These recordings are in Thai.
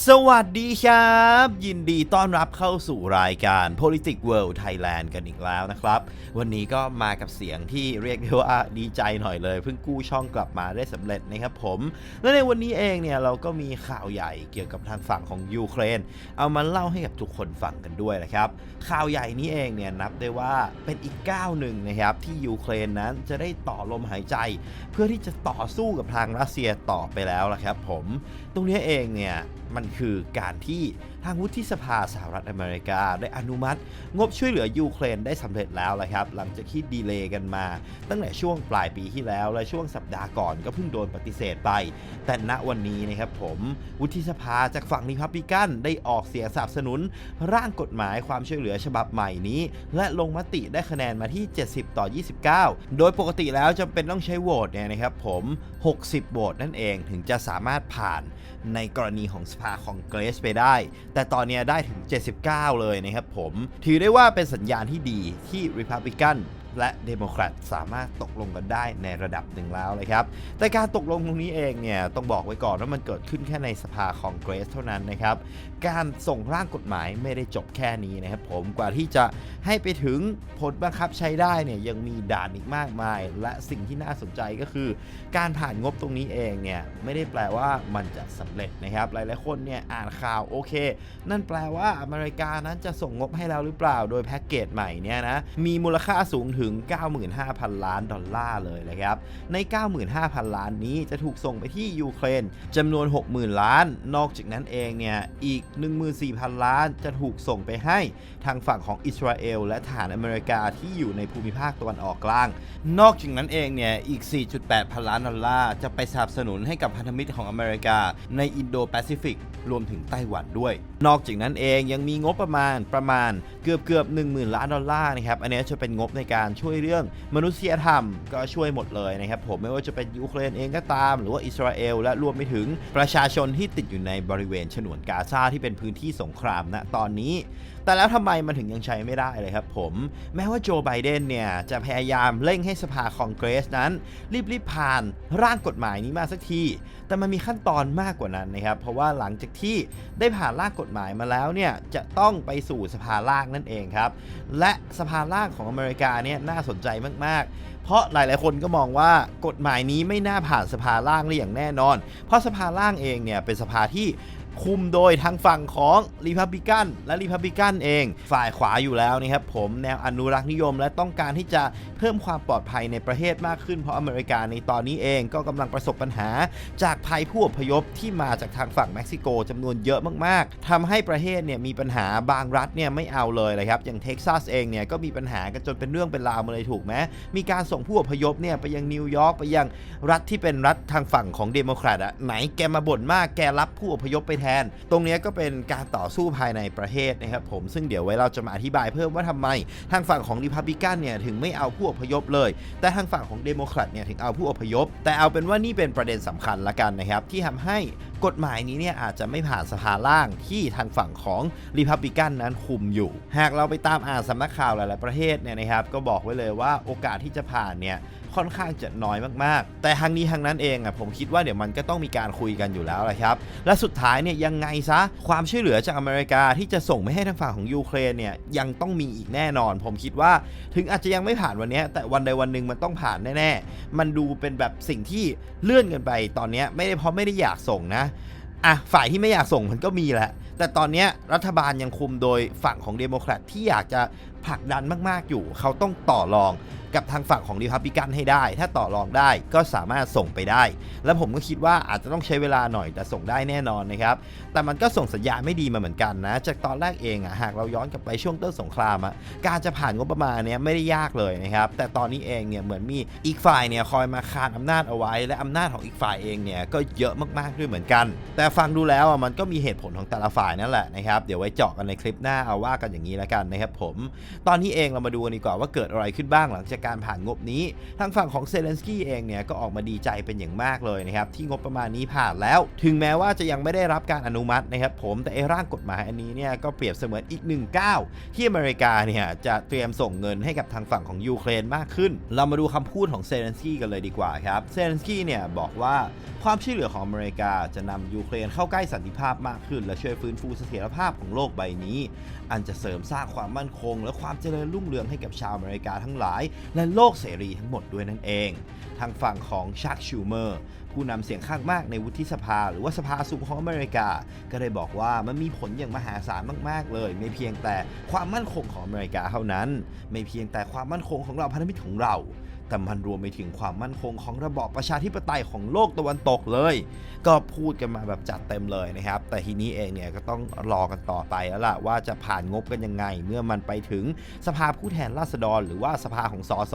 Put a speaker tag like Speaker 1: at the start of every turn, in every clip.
Speaker 1: สวัสดีครับ ยินดีต้อนรับเข้าสู่รายการ Politics World Thailand กันอีกแล้วนะครับ วันนี้ก็มากับเสียงที่เรียกได้ว่าดีใจหน่อยเลยเพิ่งกู้ช่องกลับมาได้สำเร็จนะครับผม และในวันนี้เองเนี่ยเราก็มีข่าวใหญ่เกี่ยวกับทางฝั่งของยูเครน เอามาเล่าให้กับทุกคนฟังกันด้วยนะครับ ข่าวใหญ่นี้เองเนี่ยนับได้ว่าเป็นอีกก้าวหนึ่งนะครับที่ยูเครนนั้นจะได้ต่อลมหายใจ เพื่อที่จะต่อสู้กับทางรัสเซียต่อไปแล้วละครับผม ตรงนี้เองเนี่ยมันคือการที่ทางวุฒิสภาสหรัฐอเมริกา ได้อนุมัติ งบช่วยเหลือยูเครนได้สำเร็จแล้วละครับ หลังจากที่ดีเลย์กันมา ตั้งแต่ช่วงปลายปีที่แล้วและช่วงสัปดาห์ก่อนก็เพิ่งโดนปฏิเสธไป แต่ณวันนี้นะครับผมวุฒิสภาจากฝั่งริพับลิกันได้ออกเสียงสนับสนุน ร่างกฎหมายความช่วยเหลือฉบับใหม่นี้ และลงมติได้คะแนนมาที่ 70 ต่อ 29 โดยปกติแล้วจำเป็นต้องใช้โหวตเนี่ยนะครับผม 60 โหวตนั่นเองถึงจะสามารถผ่านในกรณีของสภาของเกรสไปได้ แต่ตอนนี้ได้ถึง 79 เลยนะครับผม ถือได้ว่าเป็นสัญญาณที่ดีที่ Republican และเดโมแครตสามารถตกลงกันได้ในระดับหนึ่งแล้วเลยครับ แต่การตกลงตรงนี้เองเนี่ยต้องบอกไว้ก่อนว่ามันเกิดขึ้นแค่ในสภาคองเกรสเท่านั้นนะครับ การส่งร่างกฎหมายไม่ได้จบแค่นี้นะครับผมกว่าที่จะให้ไปถึงผลบังคับใช้ได้เนี่ยยังมีด่านอีกมากมาย และสิ่งที่น่าสนใจก็คือ การผ่านงบตรงนี้เองเนี่ยไม่ได้แปลว่ามันจะสำเร็จนะครับ หลายๆคนเนี่ยอ่านข่าวโอเค นั่นแปลว่าอเมริกานั้นจะส่งงบให้เราหรือเปล่า โดยแพ็กเกจใหม่เนี่ยนะมีมูลค่าสูงถึงึง 95,000 ล้านดอลลาร์เลยนะครับ ใน 95,000 ล้านนี้จะถูกส่งไปที่ยูเครนจำนวน 60,000 ล้าน นอกจากนั้นเองเนี่ย อีก 14,000 ล้านจะถูกส่งไปให้ทางฝั่งของอิสราเอลและทหารอเมริกาที่อยู่ในภูมิภาคตะวันออกกลาง นอกจากนั้นเองเนี่ยอีก 4.8 พันล้านดอลลาร์จะไปสนับสนุนให้กับพันธมิตรของอเมริกา ในอินโดแปซิฟิกรวมถึงไต้หวันด้วย นอกจากนั้นเองยังมีงบประมาณประมาณเกือบเกือบ1 0,000 ล้านดอลลาร์นะครับ อันนี้จะเป็นงบในการช่วยเรื่องมนุษยธรรมก็ช่วยหมดเลยนะครับผมไม่ว่าจะเป็นยูเครนเองก็ตาม หรือว่าอิสราเอลและรวมไปถึงประชาชนที่ติดอยู่ในบริเวณฉนวนกาซาที่เป็นพื้นที่สงครามณตอนนี้ แต่แล้วทำไมมันถึงยังใช้ไม่ได้เลยครับผม แม้ว่าโจไบเดนเนี่ยจะพยายามเร่งให้สภาคองเกรสนั้น รีบๆผ่านร่างกฎหมายนี้มาสักที แต่มันมีขั้นตอนมากกว่านั้นนะครับเพราะว่าหลังจากที่ได้ผ่านร่างกฎหมายมาแล้วเนี่ยจะต้องไปสู่สภาล่างนั่นเองครับ และสภาล่างของอเมริกาเนี่ยน่าสนใจมาก ๆ เพราะหลาย ๆ คนก็มองว่ากฎหมายนี้ไม่น่าผ่านสภาล่างเลยอย่างแน่นอน เพราะสภาล่างเองเนี่ยเป็นสภาที่ คุมโดยทางฝั่งของรีพับลิกันและรีพับลิกันเอง ฝ่ายขวาอยู่แล้วนะครับผมแนวอนุรักษ์นิยม และต้องการที่จะเพิ่มความปลอดภัยในประเทศมากขึ้นเพราะอเมริกาในตอนนี้เองก็กำลังประสบปัญหา จากภัยผู้อพยพที่มาจากทางฝั่งเม็กซิโกจำนวนเยอะมากๆทำให้ประเทศเนี่ยมีปัญหาบางรัฐเนี่ยไม่เอาเลยเลยครับอย่างเท็กซัสเองเนี่ยก็มีปัญหากันจนเป็นเรื่องเป็นราวมาเลยถูกไหมมีการส่งผู้อพยพเนี่ยไปยังนิวยอร์กไปยังรัฐที่เป็นรัฐทางฝั่งของเดโมแครตอะไหนแกมาบ่นมากแกรับผู้อพยพไปแทน ตรงนี้ก็เป็นการต่อสู้ภายในประเทศนะครับผมซึ่งเดี๋ยวไว้เราจะมาอธิบายเพิ่มว่าทำไม ทางฝั่งของริพับบิกันเนี่ยถึงไม่เอาผู้อพยพเลย แต่ทางฝั่งของเดโมแครตเนี่ยถึงเอาผู้อพยพ แต่เอาเป็นว่านี่เป็นประเด็นสำคัญละกันนะครับที่ทำให้ กฎหมายนี้เนี่ยอาจจะไม่ผ่านสภาล่างที่ทางฝั่งของริพับลิกันนั้นคุมอยู่ หากเราไปตามอ่านสำนักข่าวหลาย ๆ ประเทศเนี่ยนะครับก็บอกไว้เลยว่าโอกาสที่จะผ่านเนี่ยค่อนข้างจะน้อยมาก ๆ แต่ทางนี้ทางนั้นเองอะผมคิดว่าเดี๋ยวมันก็ต้องมีการคุยกันอยู่แล้วแหละครับ และสุดท้ายเนี่ยยังไงซะความช่วยเหลือจากอเมริกาที่จะส่งไปให้ทางฝั่งของยูเครนเนี่ยยังต้องมีอีกแน่นอน ผมคิดว่าถึงอาจจะยังไม่ผ่านวันนี้แต่วันใดวันหนึ่งมันต้องผ่านแน่ ๆ มันดูเป็นแบบสิ่งที่เลื่อนกันไปตอนนี้ไม่ได้เพราะไม่ได้อยากส่งนะอะฝ่ายที่ไม่อยากส่งมันก็มีแหละ แต่ตอนนี้รัฐบาลยังคุมโดยฝั่งของเดโมแครตที่อยากจะผลักดันมาก ๆ อยู่ เขาต้องต่อรอง กับทางฝั่งของรีพับลิกันให้ได้ ถ้าต่อรองได้ก็สามารถส่งไปได้ แล้วผมก็คิดว่าอาจจะต้องใช้เวลาหน่อยแต่ส่งได้แน่นอนนะครับ แต่มันก็ส่งสัญญาณไม่ดีมาเหมือนกันนะ จากตอนแรกเองอะหากเราย้อนกลับไปช่วงต้นสงครามอะการจะผ่านงบประมาณเนี้ยไม่ได้ยากเลยนะครับ แต่ตอนนี้เองเนี่ยเหมือนมีอีกฝ่ายเนี่ยคอยมาคานอำนาจเอาไว้ และอำนาจของอีกฝ่ายเองเนี่ยก็เยอะมากๆด้วยเหมือนกัน แต่ฟังดูแล้วอะมันก็มีเหตุผลของแต่ละฝ่ายนั่นแหละนะครับ เดี๋ยวไว้เจาะกันในคลิปหน้าเอาว่ากันอย่างนี้แล้วกันนะครับผม ตอนนี้เองเรามาดูกันดีกว่าว่าเกิดอะไรขึ้นบ้างหลังจากการผ่านงบนี้ ทางฝั่งของเซเลนสกี้เองเนี่ยก็ออกมาดีใจเป็นอย่างมากเลยนะครับที่งบประมาณนี้ผ่านแล้ว ถึงแม้ว่าจะยังไม่ได้รับการอนุมัตินะครับผมแต่ไอ้ร่างกฎหมายอันนี้เนี่ยก็เปรียบเสมือนอีกหนึ่งก้าวที่อเมริกาเนี่ยจะเตรียมส่งเงินให้กับทางฝั่งของยูเครนมากขึ้น เรามาดูคำพูดของเซเลนสกี้กันเลยดีกว่าครับเซเลนสกี้เนี่ยบอกว่าความช่วยเหลือของอเมริกาจะนำยูเครนเข้าใกล้สันติภาพมากขึ้น และช่วยฟื้นฟูเสถียรภาพของโลกใบนี้ อันจะเสริมสร้างความมั่นคง และความเจริญรุ่งเรืองให้กับชาวอเมริกาทั้งหลายและโลกเสรีทั้งหมดด้วยนั่นเอง ทางฝั่งของชักชูเมอร์ผู้นำเสียงข้างมากในวุฒิสภา หรือว่าสภาสูงของอเมริกา ก็ได้บอกว่ามันมีผลอย่างมหาศาลมากๆ เลย ไม่เพียงแต่ความมั่นคงของอเมริกาเท่านั้น ไม่เพียงแต่ความมั่นคงของเราพันธมิตรของเรา แต่มันรวมไปถึงความมั่นคงของระบอบประชาธิปไตยของโลกตะวันตกเลย ก็พูดกันมาแบบจัดเต็มเลยนะครับ แต่ทีนี้เองเนี่ยก็ต้องรอกันต่อไปแล้วล่ะว่าจะผ่านงบกันยังไง เมื่อมันไปถึงสภาผู้แทนราษฎร หรือว่าสภาของสส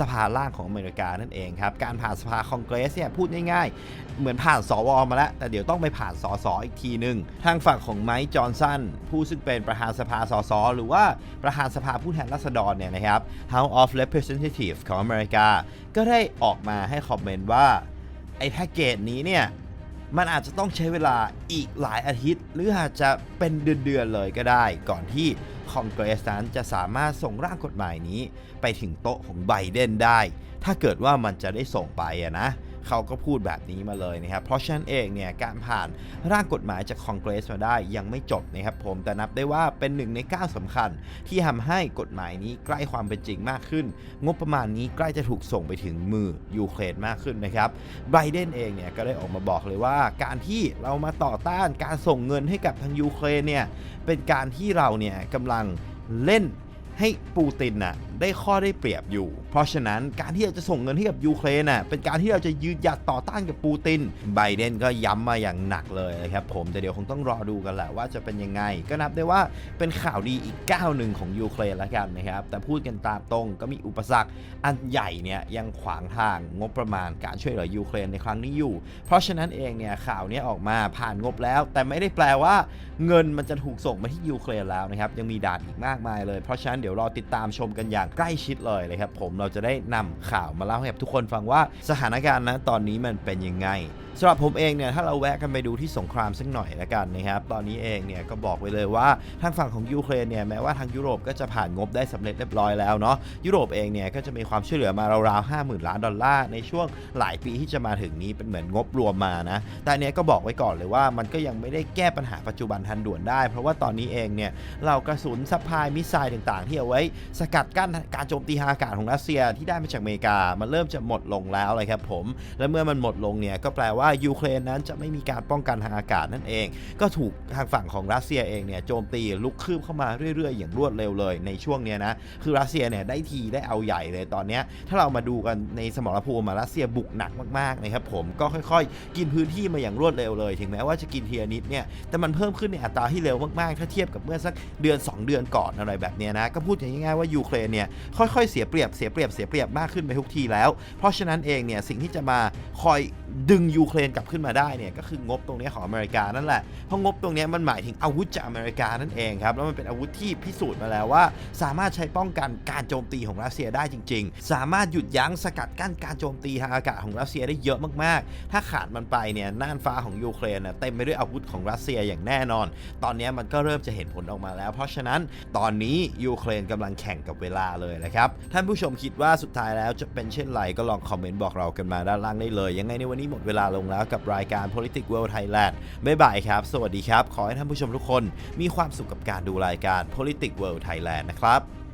Speaker 1: สภาล่างของอเมริกานั่นเองครับการผ่านสภาคองเกรสเนี่ยพูดง่ายๆ เหมือนผ่านสวมาแล้ว แต่เดี๋ยวต้องไปผ่านสสอีกทีหนึ่งทางฝั่งของไมค์จอห์นสันผู้ซึ่งเป็นประธานสภาสสหรือว่าประธานสภาผู้แทนราษฎรเนี่ยนะครับ House of Representatives ของอเมริกา ก็ได้ออกมาให้คอมเมนต์ว่า ไอ้แพ็กเกจนี้เนี่ย มันอาจจะต้องใช้เวลาอีกหลายอาทิตย์ หรืออาจจะเป็นเดือนๆเลยก็ได้ ก่อนที่คอนเกรสนั้นจะสามารถส่งร่างกฎหมายนี้ ไปถึงโต๊ะของไบเดนได้ ถ้าเกิดว่ามันจะได้ส่งไปอะนะ เขาก็พูดแบบนี้มาเลยนะครับเพราะฉะนั้นเองเนี่ยการผ่านร่างกฎหมายจากคอนเกรสมาได้ยังไม่จบนะครับผมแต่นับได้ว่าเป็นหนึ่งในก้าวสำคัญ ที่ทำให้กฎหมายนี้ใกล้ความเป็นจริงมากขึ้น งบประมาณนี้ใกล้จะถูกส่งไปถึงมือยูเครนมากขึ้นนะครับไบเดนเองเนี่ยก็ได้ออกมาบอกเลยว่า การที่เรามาต่อต้านการส่งเงินให้กับทางยูเครนเนี่ยเป็นการที่เราเนี่ยกำลังเล่นให้ปูตินน่ะได้ข้อได้เปรียบอยู่ เพราะฉะนั้นการที่เราจะส่งเงินให้กับยูเครนน่ะเป็นการที่เราจะยืนหยัดต่อต้านกับปูติน ไบเดนก็ย้ำมาอย่างหนักเลยนะครับผมแต่เดี๋ยวคงต้องรอดูกันแหละว่าจะเป็นยังไง ก็นับได้ว่าเป็นข่าวดีอีกก้าวหนึ่งของยูเครนแล้วกันนะครับแต่พูดกันตามตรงก็มีอุปสรรคอันใหญ่เนี่ยยังขวางทางงบประมาณการช่วยเหลือยูเครนในครั้งนี้อยู่ เพราะฉะนั้นเองเนี่ยข่าวนี้ออกมาผ่านงบแล้ว แต่ไม่ได้แปลว่าเงินมันจะถูกส่งมาที่ยูเครนแล้วนะครับยังมีด่านอีกมากมายเลยเพราะฉะนั้นเดี๋ยวรอติดตามชมกันอย่างใกล้ชิดเลยนะครับผมเราจะได้นำข่าวมาเล่าให้กับทุกคนฟังว่าสถานการณ์นะตอนนี้มันเป็นยังไง สำหรับผมเองเนี่ยถ้าเราแวะกันไปดูที่สงครามสักหน่อยละกันนะครับตอนนี้เองเนี่ยก็บอกไว้เลยว่าทางฝั่งของยูเครนเนี่ยแม้ว่าทางยุโรปก็จะผ่านงบได้สำเร็จเรียบร้อยแล้วเนาะยุโรปเองเนี่ยก็จะมีความช่วยเหลือมาราวๆห้าหมื่นล้านดอลลาร์ในช่วงหลายปีที่จะมาถึงนี้เป็นเหมือนงบรวมมานะแต่เนี้ยก็บอกไว้ก่อนเลยว่ามันก็ยังไม่ได้แก้ปัญหาปัจจุบันทันด่วนได้ เพราะว่าตอนนี้เองเนี่ยเรากระสุนซัพพลายมิสไซล์ต่างๆ ที่เอาไว้สกัดกั้นการโจมตีทางอากาศของรัสเซียที่ได้มาจากอเมริกามันเริ่มจะหมดลงแล้วเลยครับผมและเมื่อมันหมดลงเนี่ยก็แปลว่าว่ายูเครนนั้นจะไม่มีการป้องกันทางอากาศนั่นเอง ก็ถูกทางฝั่งของรัสเซียเองเนี่ยโจมตีลุกคืบเข้ามาเรื่อยๆ อย่างรวดเร็วเลยในช่วงเนี้ยนะคือรัสเซียเนี่ยได้ทีได้เอาใหญ่เลยตอนเนี้ยถ้าเรามาดูกันในสมรภูมิรัสเซียบุกหนักมากๆนะครับผมก็ค่อยๆ กินพื้นที่มาอย่างรวดเร็วเลย ถึงแม้ว่าจะกินทีละนิดเนี่ยแต่มันเพิ่มขึ้นในอัตราที่เร็วมากๆ ถ้าเทียบกับเมื่อสักเดือน 2 เดือนก่อนอะไรแบบเนี้ยนะก็พูดอย่างง่ายๆว่ายูเครนเนี่ยค่อยๆเสียเปรียบเสียเปรียบเสียเปรียบมากขึ้นไปทุกทีแล้ว เพราะฉะนั้นเองเนี่ยสิ่งที่จะมาคอยดึงยูเคครนกลับขึ้นมาได้เนี่ยก็คืองบตรงนี้ของอเมริกานั่นแหละ เพราะงบตรงนี้มันหมายถึงอาวุธจากอเมริกานั่นเองครับ แล้วมันเป็นอาวุธที่พิสูจน์มาแล้วว่า สามารถใช้ป้องกันการโจมตีของรัสเซียได้จริง ๆ สามารถหยุดยั้งสกัดกั้นการโจมตีทางอากาศของรัสเซียได้เยอะมากๆ ถ้าขาดมันไปเนี่ยน่านฟ้าของยูเครนเต็มไปด้วยอาวุธของรัสเซียอย่างแน่นอน ตอนนี้มันก็เริ่มจะเห็นผลออกมาแล้ว เพราะฉะนั้นตอนนี้ยูเครนกำลังแข่งกับเวลาเลยนะครับ ท่านผู้ชมคิดว่าสุดท้ายแล้วจะเป็นเช่นไรก็ลองคอมเมนต์บอกเรากันมาด้านล่างได้เลย ยังไงในวันนี้หมดเวลาลงแล้วกับรายการ Politics World Thailand บ๊ายบายครับ สวัสดีครับ ขอให้ท่านผู้ชมทุกคน มีความสุขกับการดูรายการ Politics World Thailand นะครับ